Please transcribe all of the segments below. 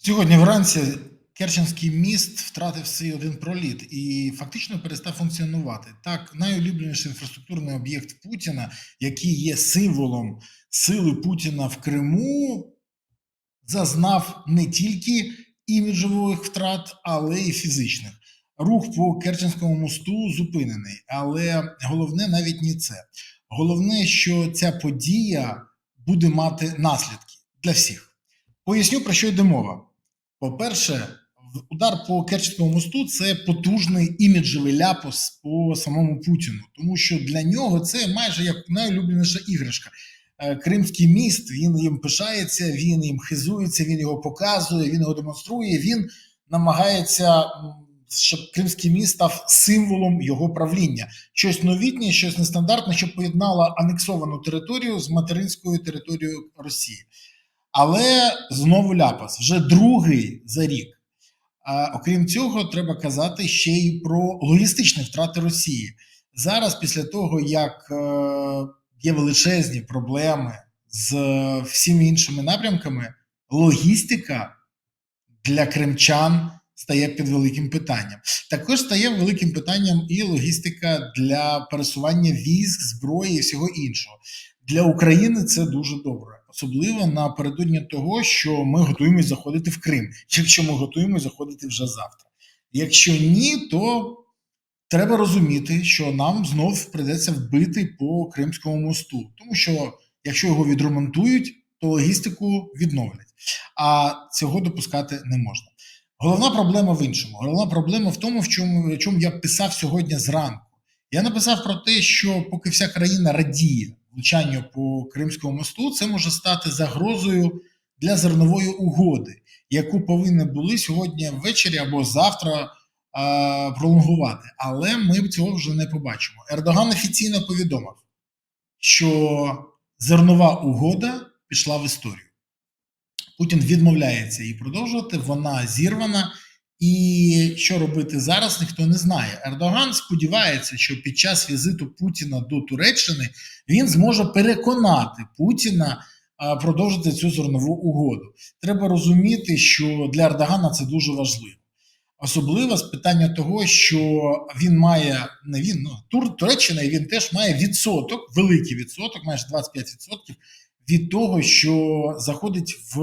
Сьогодні вранці Керченський міст втратив свій один проліт і фактично перестав функціонувати. Так, найулюбленіший інфраструктурний об'єкт Путіна, який є символом сили Путіна в Криму, зазнав не тільки іміджових втрат, але й фізичних. Рух по Керченському мосту зупинений, але головне навіть не це. Головне, що ця подія буде мати наслідки для всіх. Поясню про що йде мова. По-перше, удар по Керченському мосту це потужний іміджевий ляпос по самому Путіну, тому що для нього це майже як найулюбленіша іграшка. Е, Кримський міст він їм пишається, він їм хизується, він його показує, він його демонструє. Він намагається, щоб Кримський міст став символом його правління. Щось новітнє, щось нестандартне, що поєднало анексовану територію з материнською територією Росії. Але знову ляпас вже другий за рік. А, окрім цього, треба казати ще й про логістичні втрати Росії. Зараз, після того, як е, є величезні проблеми з е, всіми іншими напрямками, логістика для кримчан стає під великим питанням. Також стає великим питанням і логістика для пересування військ, зброї і всього іншого. Для України це дуже добре, особливо напередодні того, що ми готуємось заходити в Крим, якщо ми готуємось заходити вже завтра. Якщо ні, то треба розуміти, що нам знов прийдеться вбити по Кримському мосту, тому що якщо його відремонтують, то логістику відновлять. А цього допускати не можна. Головна проблема в іншому. Головна проблема в тому, в чому, в чому я писав сьогодні зранку. Я написав про те, що поки вся країна радіє влучанню по Кримському мосту, це може стати загрозою для зернової угоди, яку повинні були сьогодні ввечері або завтра а, пролонгувати. Але ми цього вже не побачимо. Ердоган офіційно повідомив, що зернова угода пішла в історію. Путін відмовляється її продовжувати, вона зірвана. І що робити зараз, ніхто не знає. Ердоган сподівається, що під час візиту Путіна до Туреччини він зможе переконати Путіна продовжити цю зернову угоду. Треба розуміти, що для Ердогана це дуже важливо. Особливо з питання того, що він має не він, ну Тур Туреччина, і він теж має відсоток, великий відсоток, майже 25% від того, що заходить в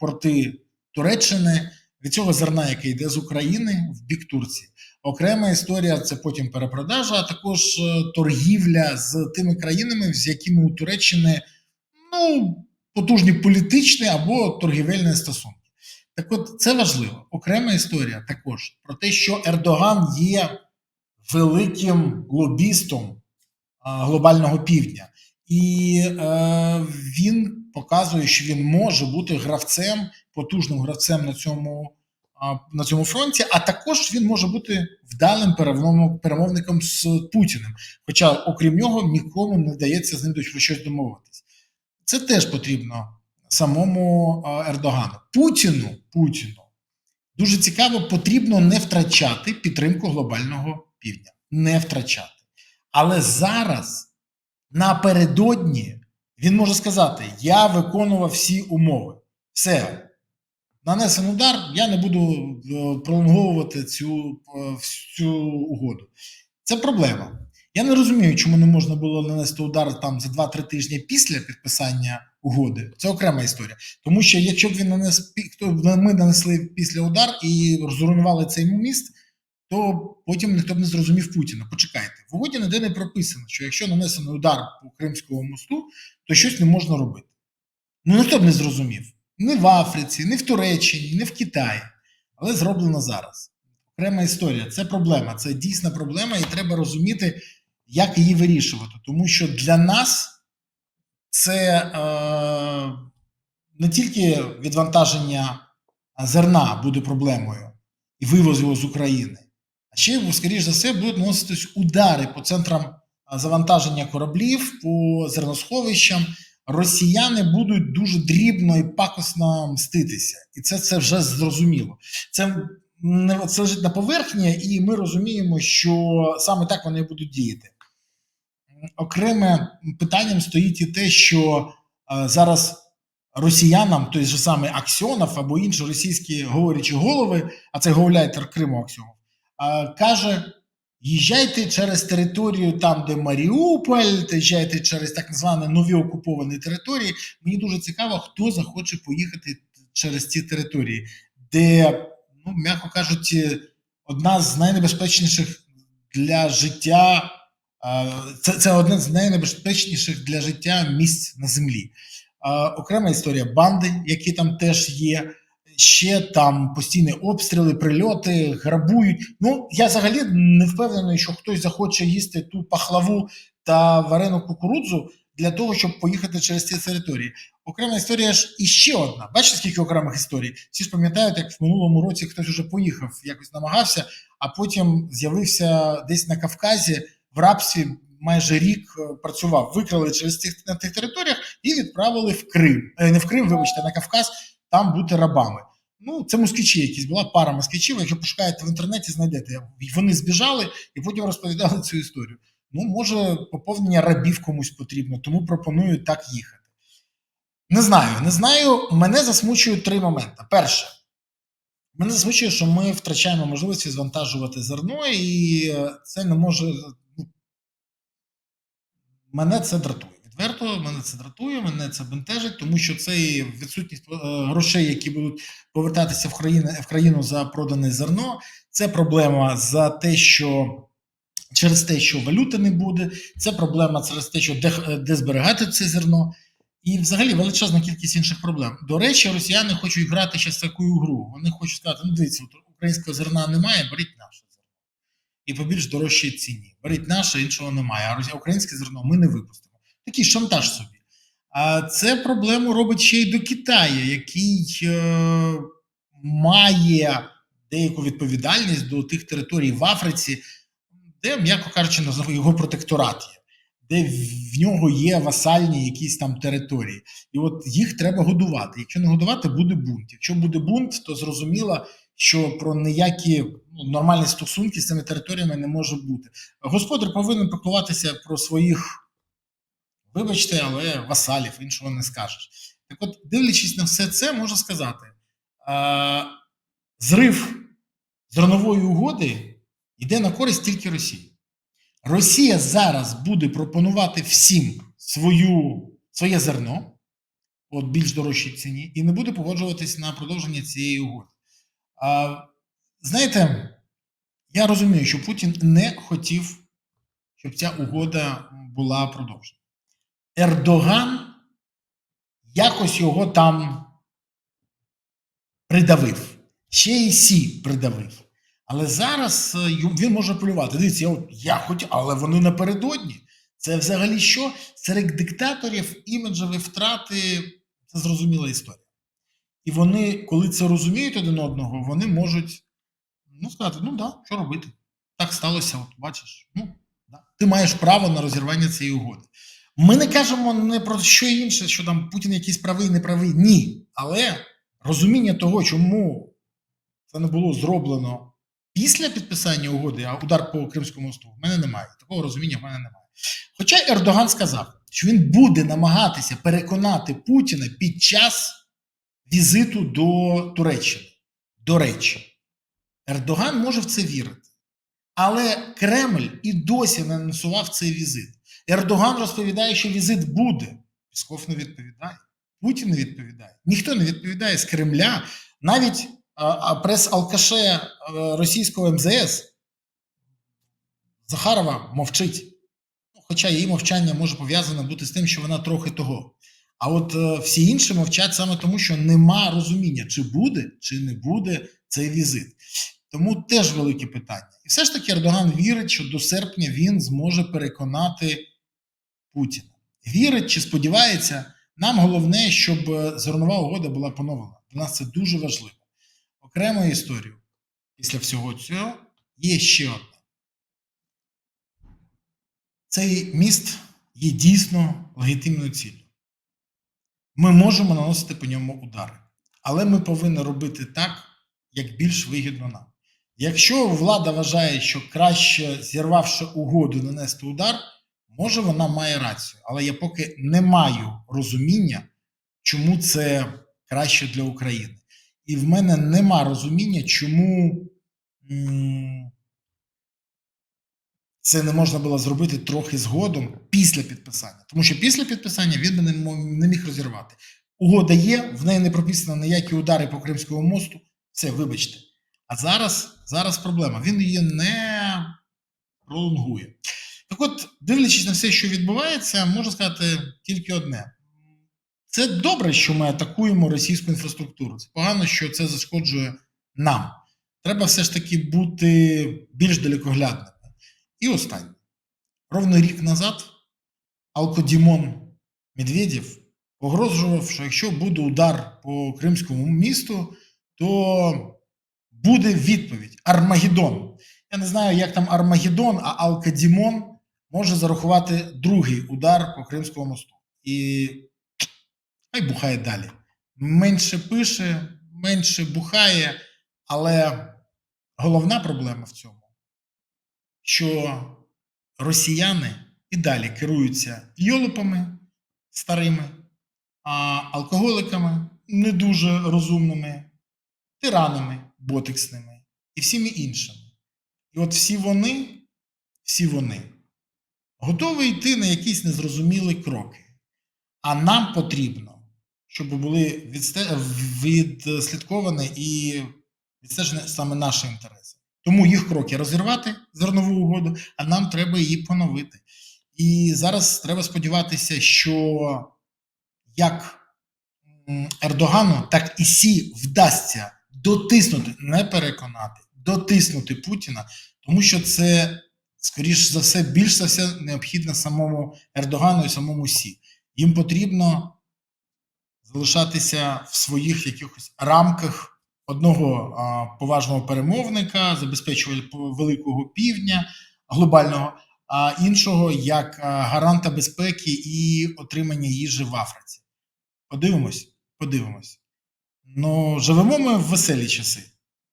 порти Туреччини від цього зерна, яке йде з України в бік Турції. Окрема історія це потім перепродажа, а також е, торгівля з тими країнами, з якими у Туреччини ну, потужні політичні або торгівельні стосунки. Так от це важливо. Окрема історія також про те, що Ердоган є великим лобістом глобального півдня, і е, він показує, що він може бути гравцем, потужним гравцем на цьому, на цьому фронті, а також він може бути вдалим перемовником- з Путіним. Хоча, окрім нього, нікому не вдається з ним про щось домовитись. Це теж потрібно самому Ердогану. Путіну, Путіну дуже цікаво, потрібно не втрачати підтримку глобального півдня. Не втрачати. Але зараз, напередодні, він може сказати: Я виконував всі умови. Все, нанесений удар, я не буду е, пролонговувати цю, е, всю угоду. Це проблема. Я не розумію, чому не можна було нанести удар там за 2-3 тижні після підписання угоди. Це окрема історія. Тому що якщо б він нанес ми нанесли після удар і зруйнували цей міст, то потім ніхто б не зрозумів Путіна. Почекайте, в угоді ніде не прописано, що якщо нанесений удар по Кримському мосту, то щось не можна робити. Ну ніхто б не зрозумів. Ні в Африці, ні в Туреччині, ні в Китаї. Але зроблено зараз. Окрема історія. Це проблема. Це дійсна проблема, і треба розуміти, як її вирішувати. Тому що для нас це е, не тільки відвантаження зерна буде проблемою і вивоз його з України, а ще, скоріш за все, будуть наноситись удари по центрам завантаження кораблів, по зерносховищам. Росіяни будуть дуже дрібно і пакосно мститися, і це, це вже зрозуміло. Це це лежить на поверхні, і ми розуміємо, що саме так вони будуть діяти. Окреме питанням стоїть і те, що е, зараз росіянам той же самий Аксьонов або інші російські говорячі голови, а це гауляйтер Криму Аксьонов, каже: їжджайте через територію там, де Маріуполь, їжджайте через так звані нові окуповані території. Мені дуже цікаво, хто захоче поїхати через ці території, де, ну, м'яко кажучи, одна з найнебезпечніших для життя. Це, це одне з найнебезпечніших для життя місць на землі. Окрема історія банди, які там теж є. Ще там постійні обстріли, прильоти, грабують. Ну я взагалі не впевнений, що хтось захоче їсти ту пахлаву та варену кукурудзу для того, щоб поїхати через ці території. Окрема історія ж іще одна. Бачите, скільки окремих історій? Всі ж пам'ятають, як в минулому році хтось вже поїхав, якось намагався, а потім з'явився десь на Кавказі в рабстві. Майже рік е, працював, викрали через тих на тих територіях і відправили в Крим. Е, Не в Крим, вибачте, на Кавказ, там бути рабами. Ну, це москвичі якісь була пара москвичів. Якщо пошукаєте в інтернеті, знайдете. Вони збіжали і потім розповідали цю історію. Ну, може, поповнення рабів комусь потрібно, тому пропоную так їхати. Не знаю, не знаю. Мене засмучують три моменти. Перше, мене засмучує, що ми втрачаємо можливість звантажувати зерно, і е, це не може. ну, Мене це дратує. Відверто, мене це дратує, мене це бентежить, тому що це відсутність е, грошей, які будуть повертатися в країну, в країну за продане зерно. Це проблема за те, що через те, що валюти не буде, це проблема через те, що де, де зберігати це зерно, і взагалі величезна кількість інших проблем. До речі, росіяни хочуть грати ще з таку гру. Вони хочуть сказати: ну дивіться, українського зерна немає, беріть наше зерно. І по більш дорожчій ціні. Беріть наше, іншого немає. А українське зерно ми не випустимо. Такий шантаж собі. А це проблему робить ще й до Китаю, який е, має деяку відповідальність до тих територій в Африці, де, м'яко кажучи, його протекторат є, де в нього є васальні якісь там території. І от їх треба годувати. Якщо не годувати, буде бунт. Якщо буде бунт, то зрозуміло, що про ніякі ну, нормальні стосунки з цими територіями не може бути. Господар повинен піклуватися про своїх, вибачте, але васалів, іншого не скажеш. Так от, дивлячись на все це, можу сказати: а, зрив зернової угоди йде на користь тільки Росії. Росія зараз буде пропонувати всім свою, своє зерно по більш дорожчій ціні і не буде погоджуватись на продовження цієї угоди. А, знаєте, я розумію, що Путін не хотів, щоб ця угода була продовжена. Ердоган якось його там придавив, ще й сі придавив. Але зараз е, він може полювати. Дивіться, я, я хоч, але вони напередодні. Це взагалі що? Серед диктаторів іміджеві втрати це зрозуміла історія. І вони, коли це розуміють один одного, вони можуть ну, сказати: ну да, що робити? Так сталося, от бачиш. Ну, да. Ти маєш право на розірвання цієї угоди. Ми не кажемо не про що інше, що там Путін якийсь правий, не правий. Ні. Але розуміння того, чому це не було зроблено після підписання угоди, а удар по Кримському мосту, в мене немає. Такого розуміння в мене немає. Хоча Ердоган сказав, що він буде намагатися переконати Путіна під час візиту до Туреччини. До речі, Ердоган може в це вірити. Але Кремль і досі не анонсував цей візит. Ердоган розповідає, що візит буде. Пісков не відповідає. Путін не відповідає. Ніхто не відповідає з Кремля. Навіть прес-алкаше е, російського МЗС Захарова мовчить. Хоча її мовчання може пов'язане бути з тим, що вона трохи того. А от е, всі інші мовчать саме тому, що нема розуміння, чи буде, чи не буде цей візит. Тому теж велике питання. І все ж таки Ердоган вірить, що до серпня він зможе переконати Путіна. Вірить чи сподівається, нам головне, щоб е, зернова угода була поновлена. Для нас це дуже важливо. Окрему історію після всього цього є ще одна. Цей міст є дійсно легітимною ціллю. Ми можемо наносити по ньому удари, але ми повинні робити так, як більш вигідно нам. Якщо влада вважає, що краще зірвавши угоду, нанести удар, може вона має рацію, але я поки не маю розуміння, чому це краще для України. І в мене нема розуміння, чому це не можна було зробити трохи згодом після підписання. Тому що після підписання він би не, міг розірвати. Угода є, в неї не прописано ніякі удари по Кримському мосту. Все, вибачте. А зараз, зараз проблема. Він її не пролонгує. Так от, дивлячись на все, що відбувається, можу сказати тільки одне: це добре, що ми атакуємо російську інфраструктуру. Це погано, що це зашкоджує нам. Треба все ж таки бути більш далекоглядними. І останнє. Ровно рік назад Алкодімон Медведєв погрожував, що якщо буде удар по Кримському місту, то буде відповідь Армагеддон. Я не знаю, як там Армагеддон, а Алкадімон може зарахувати другий удар по Кримському мосту. І хай бухає далі. Менше пише, менше бухає, але головна проблема в цьому, що росіяни і далі керуються йолопами старими, а алкоголиками не дуже розумними, тиранами ботексними і всіми іншими. І от всі вони, всі вони готові йти на якісь незрозумілі кроки. А нам потрібно, щоб були відслідковані і відстежені саме наші інтереси. Тому їх кроки розірвати зернову угоду, а нам треба її поновити. І зараз треба сподіватися, що як Ердогану, так і Сі вдасться дотиснути, не переконати, дотиснути Путіна, тому що це, скоріш за все, більш за все необхідно самому Ердогану і самому Сі. Їм потрібно залишатися в своїх якихось рамках одного а, поважного перемовника, забезпечувати великого півдня глобального, а іншого як гаранта безпеки і отримання їжі в Африці. Подивимось, подивимось. Ну, живемо ми в веселі часи,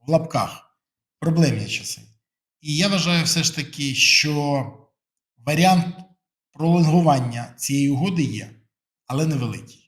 в лапках, проблемні часи. І я вважаю все ж таки, що варіант пролонгування цієї угоди є, але невеликий.